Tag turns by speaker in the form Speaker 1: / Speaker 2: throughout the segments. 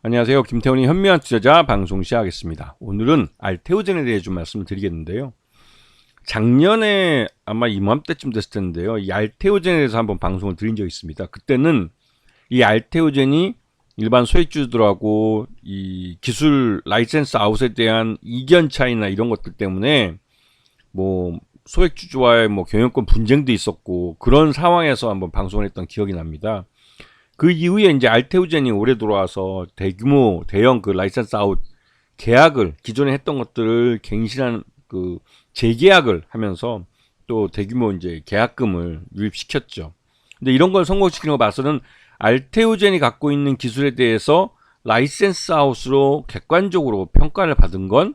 Speaker 1: 안녕하세요. 김태훈의 현미한 투자자 방송 시작하겠습니다. 오늘은 알테오젠에 대해 좀 말씀을 드리겠는데요. 작년에 아마 이맘때쯤 됐을 텐데요. 이 알테오젠에 대해서 한번 방송을 드린 적이 있습니다. 그때는 이 알테오젠이 일반 소액주들하고 이 기술 라이센스 아웃에 대한 이견 차이나 이런 것들 때문에 뭐 소액주주와의 뭐 경영권 분쟁도 있었고 그런 상황에서 한번 방송을 했던 기억이 납니다. 그 이후에 이제 알테우젠이 올해 들어와서 대규모 대형 그 라이센스 아웃 계약을 기존에 했던 것들을 갱신한 그 재계약을 하면서 또 대규모 이제 계약금을 유입시켰죠. 근데 이런 걸 성공시키는 거 봐서는 알테우젠이 갖고 있는 기술에 대해서 라이센스 아웃으로 객관적으로 평가를 받은 건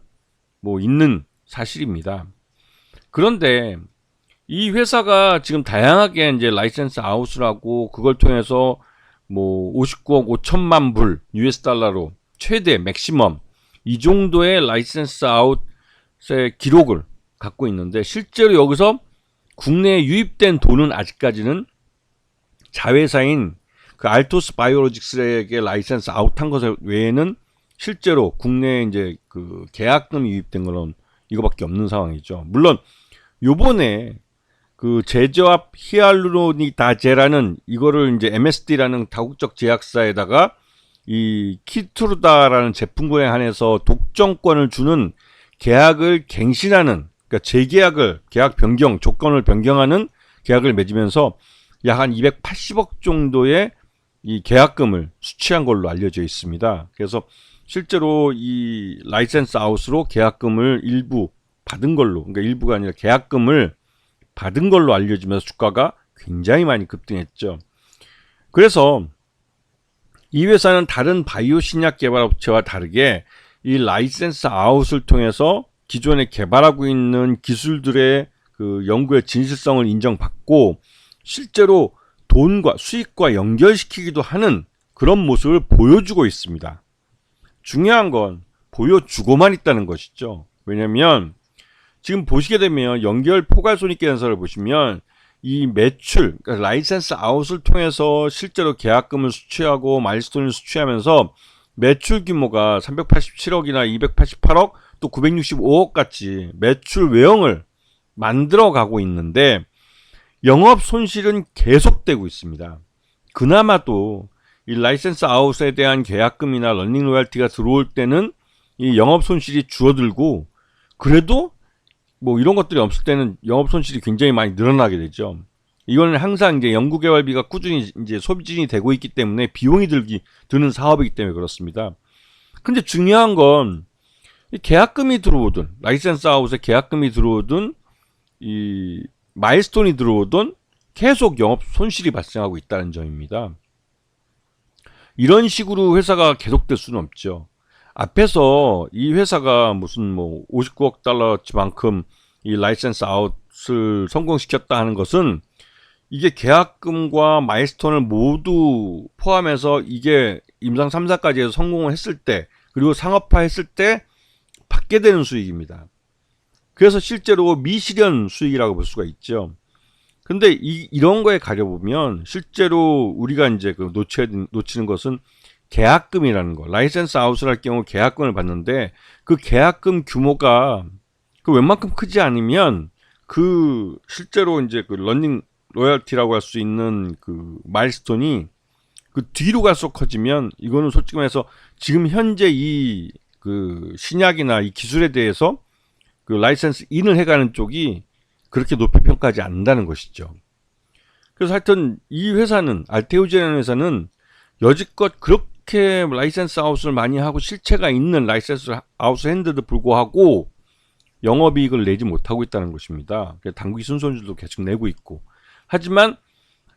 Speaker 1: 뭐 있는 사실입니다. 그런데 이 회사가 지금 다양하게 이제 라이센스 아웃을 하고 그걸 통해서 뭐 59억 5천만 불 US 달러로 최대 맥시멈 이 정도의 라이센스 아웃의 기록을 갖고 있는데 실제로 여기서 국내에 유입된 돈은 아직까지는 자회사인 그 알토스 바이오로직스에게 라이센스 아웃한 것 외에는 실제로 국내에 이제 그 계약금이 유입된 거는 이거밖에 없는 상황이죠. 물론 요번에 그 제조합 히알루로니다제라는 이거를 이제 MSD라는 다국적 제약사에다가 이 키트루다라는 제품군에 한해서 독점권을 주는 계약을 갱신하는 그러니까 재계약을 계약 변경 조건을 변경하는 계약을 맺으면서 약 한 280억 정도의 이 계약금을 수취한 걸로 알려져 있습니다. 그래서 실제로 이 라이센스 아웃으로 계약금을 일부 받은 걸로 그러니까 일부가 아니라 계약금을 받은 걸로 알려지면서 주가가 굉장히 많이 급등했죠. 그래서 이 회사는 다른 바이오 신약 개발 업체와 다르게 이 라이센스 아웃을 통해서 기존에 개발하고 있는 기술들의 그 연구의 진실성을 인정받고 실제로 돈과 수익과 연결시키기도 하는 그런 모습을 보여주고 있습니다. 중요한 건 보여주고만 있다는 것이죠. 왜냐면 지금 보시게 되면 연결 포괄 손익 계산서를 보시면 이 매출, 그러니까 라이센스 아웃을 통해서 실제로 계약금을 수취하고 마일스톤을 수취하면서 매출 규모가 387억이나 288억 또 965억 같이 매출 외형을 만들어 가고 있는데 영업 손실은 계속되고 있습니다. 그나마도 이 라이센스 아웃에 대한 계약금이나 런닝 로얄티가 들어올 때는 이 영업 손실이 줄어들고 그래도 뭐 이런 것들이 없을 때는 영업 손실이 굉장히 많이 늘어나게 되죠. 이거는 항상 이제 연구 개발비가 꾸준히 이제 소비진이 되고 있기 때문에 비용이 들기 드는 사업이기 때문에 그렇습니다. 근데 중요한 건 계약금이 들어오든 라이센스 아웃에 계약금이 들어오든 이 마일스톤이 들어오든 계속 영업 손실이 발생하고 있다는 점입니다. 이런 식으로 회사가 계속될 수는 없죠. 앞에서 이 회사가 무슨 뭐 59억 달러치만큼 이 라이센스 아웃을 성공시켰다 하는 것은 이게 계약금과 마일스톤을 모두 포함해서 이게 임상 3사까지 해서 성공을 했을 때 그리고 상업화 했을 때 받게 되는 수익입니다. 그래서 실제로 미실현 수익이라고 볼 수가 있죠. 근데 이, 이런 거에 가려보면 실제로 우리가 이제 그 놓쳐, 놓치는 것은 계약금이라는 거. 라이센스 아웃을 할 경우 계약금을 받는데 그 계약금 규모가 그 웬만큼 크지 않으면 그 실제로 이제 그 런닝 로열티라고 할 수 있는 그 마일스톤이 그 뒤로 갈수록 커지면 이거는 솔직히 말해서 지금 현재 이 그 신약이나 이 기술에 대해서 그 라이센스 인을 해가는 쪽이 그렇게 높이 평가하지 않는다는 것이죠. 그래서 하여튼 이 회사는 알테오제라는 회사는 여지껏 그렇게 라이센스 아웃을 많이 하고 실체가 있는 라이센스 아웃을 했는데도 불구하고 영업이익을 내지 못하고 있다는 것입니다. 당국이 순손실도 계속 내고 있고 하지만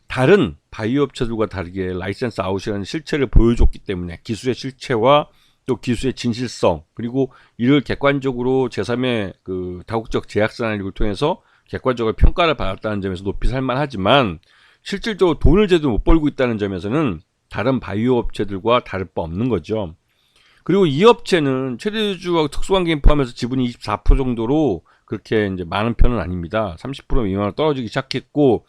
Speaker 1: 다른 바이오 업체들과 다르게 라이센스 아웃이라는 실체를 보여줬기 때문에 기술의 실체와 또 기술의 진실성 그리고 이를 객관적으로 제3의 그 다국적 제약사를 통해서 객관적으로 평가를 받았다는 점에서 높이 살만하지만 실질적으로 돈을 제대로 못 벌고 있다는 점에서는 다른 바이오 업체들과 다를 바 없는 거죠. 그리고 이 업체는 최대주주와 특수관계인 포함해서 지분이 24% 정도로 그렇게 이제 많은 편은 아닙니다. 30% 미만으로 떨어지기 시작했고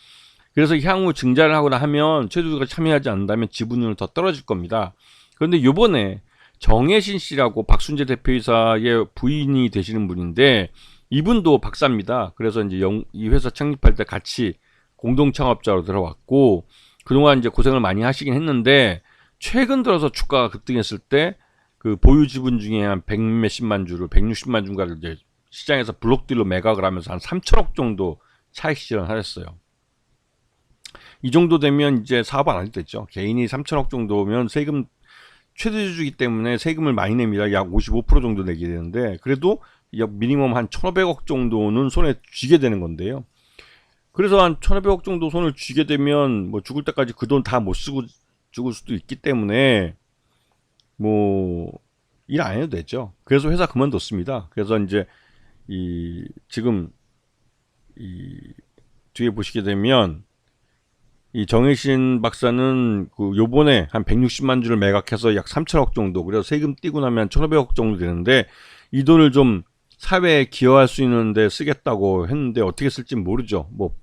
Speaker 1: 그래서 향후 증자를 하거나 하면 최대주주가 참여하지 않는다면 지분율은 더 떨어질 겁니다. 그런데 요번에 정혜신 씨라고 박순재 대표이사의 부인이 되시는 분인데 이분도 박사입니다. 그래서 이제 영, 이 회사 창립할 때 같이 공동 창업자로 들어왔고 그동안 이제 고생을 많이 하시긴 했는데 최근 들어서 주가가 급등했을 때 그 보유 지분 중에 한 100 몇십만 주를 160만 주가를 이제 시장에서 블록딜로 매각을 하면서 한 3천억 정도 차익 실현하셨어요. 이 정도 되면 이제 사업 안 해도 됐죠. 개인이 3천억 정도면 세금 최대주주이기 때문에 세금을 많이 냅니다. 약 55% 정도 내게 되는데 그래도 약 미니멈 한 1,500억 정도는 손에 쥐게 되는 건데요. 그래서 한 1,500억 정도 손을 쥐게 되면 뭐 죽을 때까지 그 돈 다 못 쓰고 죽을 수도 있기 때문에 뭐 일 안 해도 되죠. 그래서 회사 그만뒀습니다. 그래서 이제 이 지금 이 뒤에 보시게 되면 이 정혜신 박사는 그 요번에 한 160만 주를 매각해서 약 3천억 정도 그래서 세금 떼고 나면 1,500억 정도 되는데 이 돈을 좀 사회에 기여할 수 있는데 쓰겠다고 했는데 어떻게 쓸지 모르죠. 뭐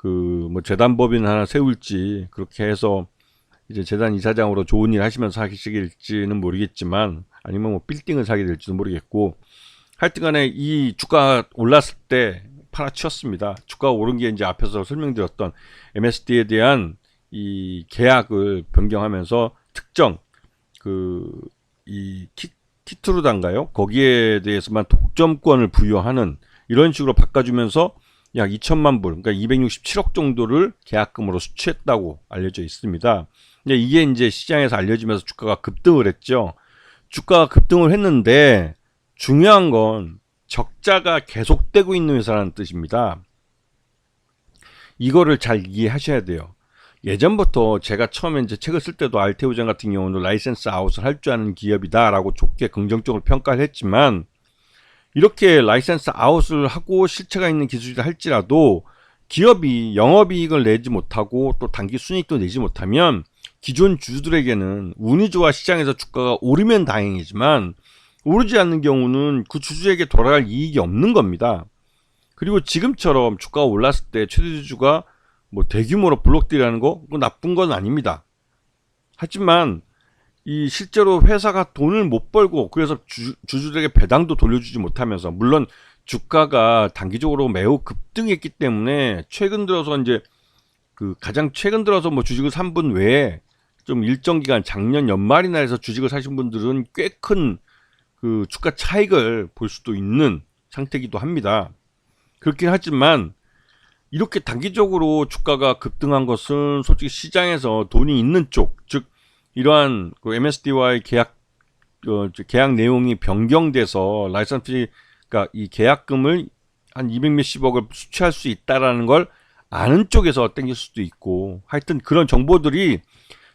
Speaker 1: 그 뭐 재단법인 하나 세울지 그렇게 해서 이제 재단 이사장으로 좋은 일 하시면서 하시길지는 모르겠지만 아니면 뭐 빌딩을 사게 될지도 모르겠고 하여튼간에 이 주가 올랐을 때 팔아치웠습니다. 주가 오른 게 이제 앞에서 설명드렸던 MSD에 대한 이 계약을 변경하면서 특정 그이 키트루단가요? 거기에 대해서만 독점권을 부여하는 이런 식으로 바꿔주면서 약 2천만 불, 그러니까 267억 정도를 계약금으로 수취했다고 알려져 있습니다. 이게 이제 시장에서 알려지면서 주가가 급등을 했죠. 주가가 급등을 했는데 중요한 건 적자가 계속되고 있는 회사라는 뜻입니다. 이거를 잘 이해하셔야 돼요. 예전부터 제가 처음에 이제 책을 쓸 때도 알테오젠 같은 경우는 라이센스 아웃을 할 줄 아는 기업이다라고 좋게 긍정적으로 평가를 했지만 이렇게 라이센스 아웃을 하고 실체가 있는 기술이라 할지라도 기업이 영업이익을 내지 못하고 또 단기 순이익도 내지 못하면 기존 주주들에게는 운이 좋아 시장에서 주가가 오르면 다행이지만 오르지 않는 경우는 그 주주에게 돌아갈 이익이 없는 겁니다. 그리고 지금처럼 주가가 올랐을 때 최대주주가 뭐 대규모로 블록딜하는 거 그거 나쁜 건 아닙니다. 하지만 이 실제로 회사가 돈을 못 벌고 그래서 주, 주주들에게 배당도 돌려주지 못하면서 물론 주가가 단기적으로 매우 급등했기 때문에 최근 들어서 이제 그 가장 최근 들어서 뭐 주식을 산 분 외에 좀 일정 기간 작년 연말이나 해서 주식을 사신 분들은 꽤 큰 그 주가 차익을 볼 수도 있는 상태이기도 합니다. 그렇긴 하지만 이렇게 단기적으로 주가가 급등한 것은 솔직히 시장에서 돈이 있는 쪽, 즉 이러한 그 MSD와의 계약 어, 계약 내용이 변경돼서 라이선스 그러니까 이 계약금을 한 200 몇십억을 수취할 수 있다라는 걸 아는 쪽에서 땡길 수도 있고 하여튼 그런 정보들이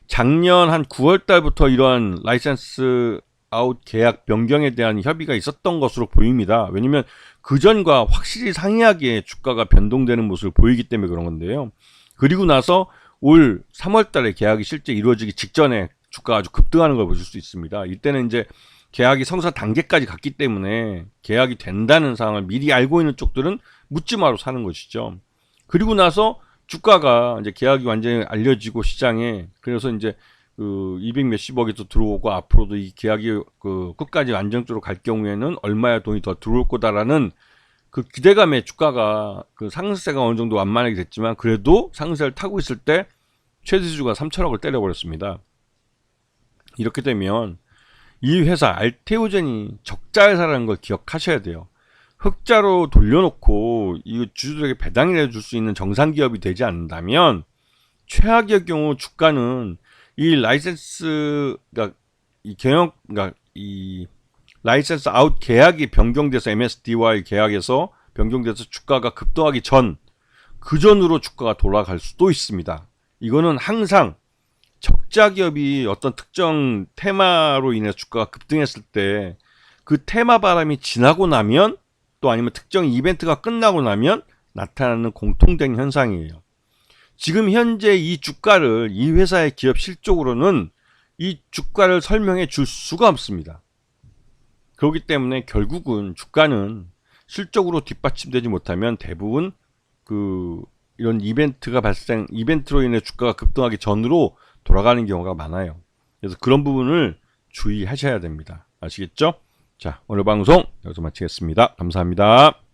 Speaker 1: 작년 한 9월 달부터 이러한 라이센스 아웃 계약 변경에 대한 협의가 있었던 것으로 보입니다. 왜냐면 그 전과 확실히 상이하게 주가가 변동되는 모습을 보이기 때문에 그런 건데요. 그리고 나서 올 3월 달에 계약이 실제 이루어지기 직전에 주가가 아주 급등하는 걸 보실 수 있습니다. 이때는 이제 계약이 성사 단계까지 갔기 때문에 계약이 된다는 상황을 미리 알고 있는 쪽들은 묻지 마로 사는 것이죠. 그리고 나서 주가가 이제 계약이 완전히 알려지고 시장에 그래서 이제 그 200 몇십억이 더 들어오고 앞으로도 이 계약이 그 끝까지 안정적으로 갈 경우에는 얼마야 돈이 더 들어올 거다라는 그 기대감에 주가가 그 상승세가 어느 정도 완만하게 됐지만 그래도 상승세를 타고 있을 때 최대주주가 3천억을 때려버렸습니다. 이렇게 되면 이 회사 알테오젠이 적자 회사라는 걸 기억하셔야 돼요. 흑자로 돌려놓고 이 주주들에게 배당을 해줄 수 있는 정상 기업이 되지 않는다면 최악의 경우 주가는 이 라이센스 그러니까 이 경영 그러니까 이 라이센스 아웃 계약이 변경돼서 MSD와의 계약에서 변경돼서 주가가 급등하기 전 그 전으로 주가가 돌아갈 수도 있습니다. 이거는 항상 적자 기업이 어떤 특정 테마로 인해 주가가 급등했을 때 그 테마 바람이 지나고 나면 또 아니면 특정 이벤트가 끝나고 나면 나타나는 공통된 현상이에요. 지금 현재 이 주가를 이 회사의 기업 실적으로는 이 주가를 설명해 줄 수가 없습니다. 그렇기 때문에 결국은 주가는 실적으로 뒷받침되지 못하면 대부분 그 이런 이벤트가 발생 이벤트로 인해 주가가 급등하기 전으로 돌아가는 경우가 많아요. 그래서 그런 부분을 주의하셔야 됩니다. 아시겠죠? 자, 오늘 방송 여기서 마치겠습니다. 감사합니다.